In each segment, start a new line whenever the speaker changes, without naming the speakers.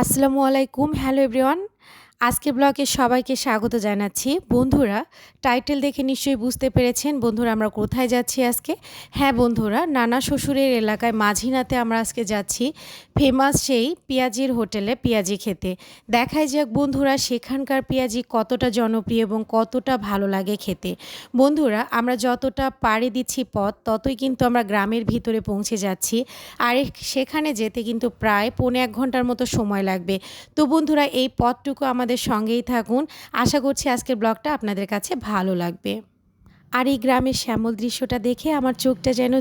আসসালামু আলাইকুম hello everyone. আজকে ব্লগে সবাইকে স্বাগত জানাচ্ছি। বন্ধুরা টাইটেল দেখে নিশ্চয়ই বুঝতে পেরেছেন বন্ধুরা আমরা কোথায় যাচ্ছি আজকে? হ্যাঁ বন্ধুরা, নানা শ্বশুরের এলাকায় মাঝিনাতে আমরা আজকে যাচ্ছি ফেমাস সেই পেঁয়াজির হোটেলে পেঁয়াজি খেতে। দেখাই যাক বন্ধুরা সেখানকার পেঁয়াজি কতটা জনপ্রিয় এবং কতটা ভালো লাগে খেতে। বন্ধুরা, আমরা যতটা পাড়ে দিচ্ছি পথ, ততই কিন্তু আমরা গ্রামের ভিতরে পৌঁছে যাচ্ছি। আর সেখানে যেতে কিন্তু প্রায় পৌনে এক ঘণ্টার মতো সময় লাগবে। তো বন্ধুরা, এই পথটুকু আমাদের সঙ্গেই থাকুন। আশা করছি আজকের ব্লগটা আপনাদের কাছে ভালো লাগবে। আর এই গ্রামের শ্যামল দৃশ্যটা দেখে আমার চোখটা যেন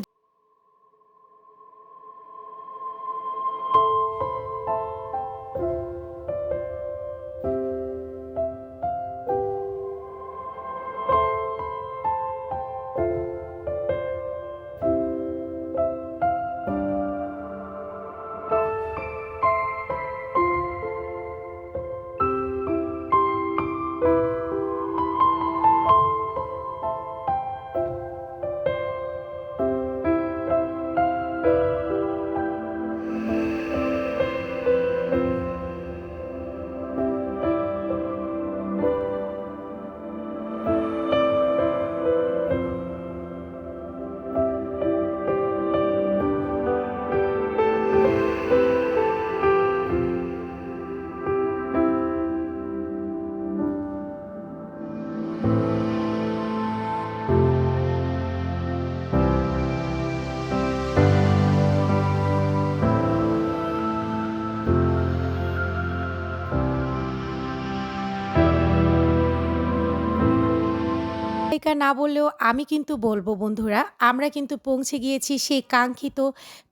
নায়িকা না বললেও আমি কিন্তু বলব, বন্ধুরা। আমরা কিন্তু পৌঁছে গিয়েছি সেই কাঙ্ক্ষিত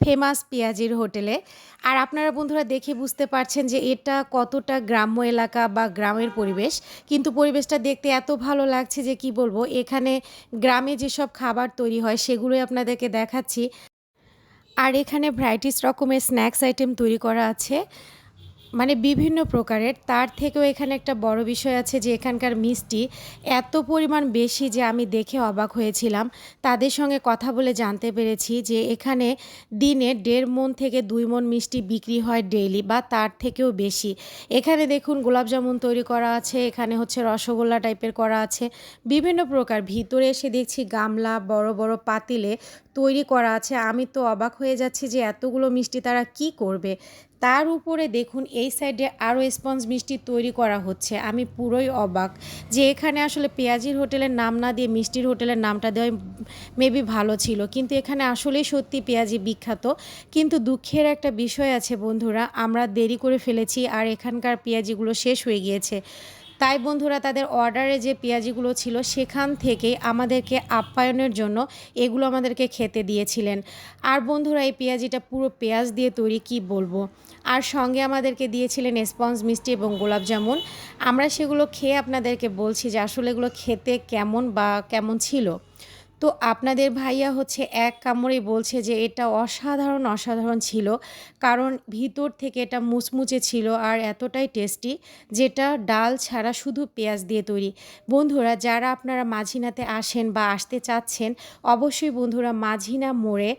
ফেমাস পেঁয়াজির হোটেলে। আর আপনারা বন্ধুরা দেখে বুঝতে পারছেন যে এটা কতটা গ্রাম্য এলাকা বা গ্রামের পরিবেশ। কিন্তু পরিবেশটা দেখতে এত ভালো লাগছে যে কি বলব, এখানে গ্রামে যেসব খাবার তৈরি হয় সেগুলোই আপনাদেরকে দেখাচ্ছি। আর এখানে ভ্যারাইটিস রকমের স্ন্যাক্স আইটেম তৈরি করা আছে। মানে বিভিন্ন প্রকারের, তার থেকেও এখানে একটা বড় বিষয় আছে যে এখানকার মিষ্টি এত পরিমাণ বেশি যে আমি দেখে অবাক হয়েছিলাম। তাদের সঙ্গে কথা বলে জানতে পেরেছি যে এখানে দিনে দেড় মন থেকে দুই মন মিষ্টি বিক্রি হয় ডেইলি বা তার থেকেও বেশি। এখানে দেখুন গোলাপজামুন তৈরি করা আছে, এখানে হচ্ছে রসগোল্লা টাইপের করা আছে, বিভিন্ন প্রকার। ভিতরে এসে দেখছি গামলা, বড় বড় পাতিলে তৈরি করা আছে। আমি তো অবাক হয়ে যাচ্ছি যে এতগুলো মিষ্টি তারা কি করবে? তার উপরে দেখুন এই সাইডে আরও স্পঞ্জ মিষ্টি তৈরি করা হচ্ছে। আমি পুরোই অবাক যে এখানে আসলে পেঁয়াজির হোটেলের নাম না দিয়ে মিষ্টির হোটেলের নামটা দেওয়াই মেবি ভালো ছিল। কিন্তু এখানে আসলেই সত্যি পেঁয়াজি বিখ্যাত। কিন্তু দুঃখের একটা বিষয় আছে বন্ধুরা, আমরা দেরি করে ফেলেছি আর এখানকার পেঁয়াজিগুলো শেষ হয়ে গিয়েছে। তাই বন্ধুরা তাদের অর্ডারে যে পেঁয়াজিগুলো ছিল সেখান থেকে আমাদেরকে আপ্যায়নের জন্য এগুলো আমাদেরকে খেতে দিয়েছিলেন। আর বন্ধুরা এই পেঁয়াজিটা পুরো পেঁয়াজ দিয়ে তৈরি, কি বলব? আর সঙ্গে আমাদেরকে দিয়েছিলেন স্পঞ্জ, মিষ্টি এবং গোলাপ জামুন। আমরা সেগুলো খেয়ে আপনাদেরকে বলছি যে আসলে এগুলো খেতে কেমন বা কেমন ছিল। তো আপনাদের ভাইয়া হচ্ছে এক কামড়ে বলছে যে এটা অসাধারণ অসাধারণ ছিল। কারণ ভিতর থেকে এটা মুচমুচে ছিল আর এতটাই টেস্টি যেটা ডাল ছাড়া শুধু পেঁয়াজ দিয়ে তৈরি। বন্ধুরা, যারা আপনারা মাঝিনাতে আসেন বা আসতে চাচ্ছেন, অবশ্যই বন্ধুরা মাঝিনা মোড়ে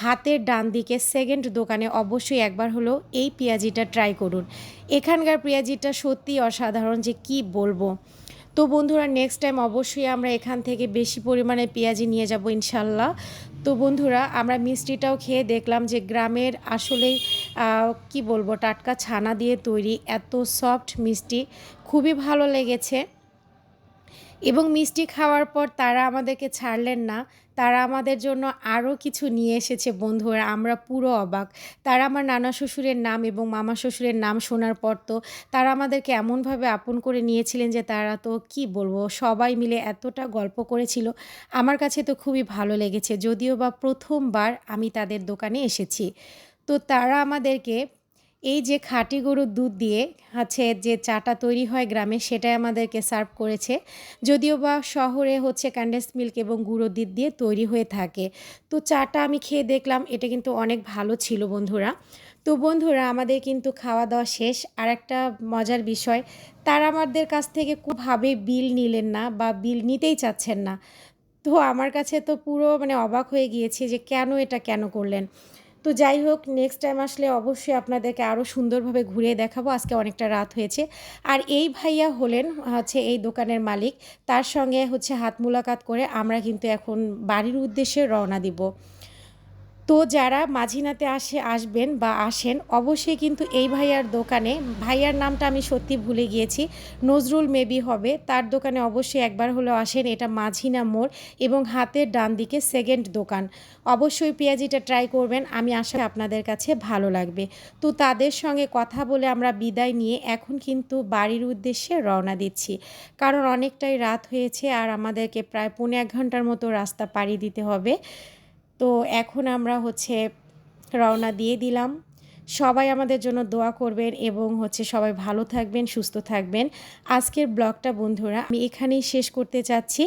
হাতের ডান দিকে সেকেন্ড দোকানে অবশ্যই একবার হলেও এই পেঁয়াজিটা ট্রাই করুন। এখানকার পেঁয়াজিটা সত্যি অসাধারণ যে কি বলব। তো বন্ধুরা নেক্সট টাইম অবশ্যই আমরা এখান থেকে বেশি পরিমাণে পেঁয়াজি নিয়ে যাব ইনশাল্লাহ। তো বন্ধুরা, আমরা মিষ্টিটাও খেয়ে দেখলাম যে গ্রামের আসলেই কি বলব, টাটকা ছানা দিয়ে তৈরি এত সফট মিষ্টি। খুবই ভালো লেগেছে। এবং মিষ্টি খাওয়ার পর তারা আমাদেরকে ছাড়লেন না। তারা আমাদের জন্য আরও কিছু নিয়ে এসেছে, বন্ধুরা। আমরা পুরো অবাক। তারা আমার নানা শ্বশুরের নাম এবং মামা শ্বশুরের নাম শোনার পর তো তারা আমাদেরকে এমনভাবে আপন করে নিয়েছিলেন যে তারা তো কি বলব, সবাই মিলে এতটা গল্প করেছিল। আমার কাছে তো খুবই ভালো লেগেছে। যদিও বা প্রথমবার আমি তাদের দোকানে এসেছি। তো তারা আমাদেরকে এই যে খাঁটি গরুর দুধ দিয়ে হচ্ছে যে চাটা তৈরি হয় গ্রামে, সেটাই আমাদেরকে সার্ভ করেছে। যদিও বা শহরে হচ্ছে ক্যান্ডেস মিল্ক এবং গুঁড়ো দুধ দিয়ে তৈরি হয়ে থাকে। তো চাটা আমি খেয়ে দেখলাম, এটা কিন্তু অনেক ভালো ছিল বন্ধুরা। তো বন্ধুরা, আমাদের কিন্তু খাওয়া দাওয়া শেষ। আর একটা মজার বিষয়, তারা আমাদের কাছ থেকে খুবভাবে বিল নিলেন না বা বিল নিতেই চাচ্ছেন না। তো আমার কাছে তো পুরো মানে অবাক হয়ে গিয়েছে যে কেন এটা কেন করলেন? তো যাই হোক নেক্সট টাইম আসলে অবশ্যই আপনাদেরকে আরও সুন্দরভাবে ঘুরিয়ে দেখাবো। আজকে অনেকটা রাত হয়েছে। আর এই ভাইয়া হলেন হচ্ছে এই দোকানের মালিক। তার সঙ্গে হচ্ছে হাত মোলাকাত করে আমরা কিন্তু এখন বাড়ির উদ্দেশ্যে রওনা দিব। তো যারা মাঝিনাতে আসে, আসবেন বা আসেন, অবশ্যই কিন্তু এই ভাইয়ার দোকানে, ভাইয়ার নামটা আমি সত্যি ভুলে গিয়েছি, নজরুল মেবি হবে, তার দোকানে অবশ্যই একবার হলেও আসেন, এটা মাঝিনা মোড় এবং হাতের ডান দিকে সেকেন্ড দোকান। অবশ্যই পেঁয়াজিটা ট্রাই করবেন, আমি আশা আপনাদের কাছে ভালো লাগবে। তো তাদের সঙ্গে কথা বলে আমরা বিদায় নিয়ে এখন কিন্তু বাড়ির উদ্দেশ্যে রওনা দিচ্ছি। কারণ অনেকটাই রাত হয়েছে আর আমাদেরকে প্রায় পৌনে এক ঘণ্টার মতো রাস্তা পাড়ি দিতে হবে। তো এখন আমরা হচ্ছে রওনা দিয়ে দিলাম। সবাই আমাদের জন্য দোয়া করবেন এবং হচ্ছে সবাই ভালো থাকবেন, সুস্থ থাকবেন। আজকের ব্লগটা বন্ধুরা আমি এখানেই শেষ করতে চাচ্ছি।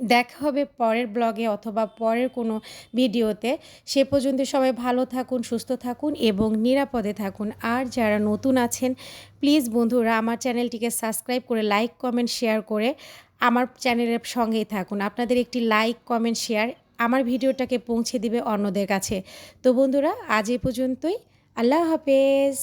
দেখা হবে পরের ব্লগে অথবা পরের কোনো ভিডিওতে। সে পর্যন্ত সবাই ভালো থাকুন, সুস্থ থাকুন এবং নিরাপদে থাকুন। আর যারা নতুন আছেন, প্লিজ বন্ধুরা আমার চ্যানেলটিকে সাবস্ক্রাইব করে লাইক, কমেন্ট, শেয়ার করে আমার চ্যানেলের সঙ্গেই থাকুন। আপনাদের একটি লাইক, কমেন্ট, শেয়ার আমার ভিডিওটাকে পৌঁছে দিবে অন্যদের কাছে। তো বন্ধুরা আজ এ পর্যন্তই। আল্লাহ হাফেজ।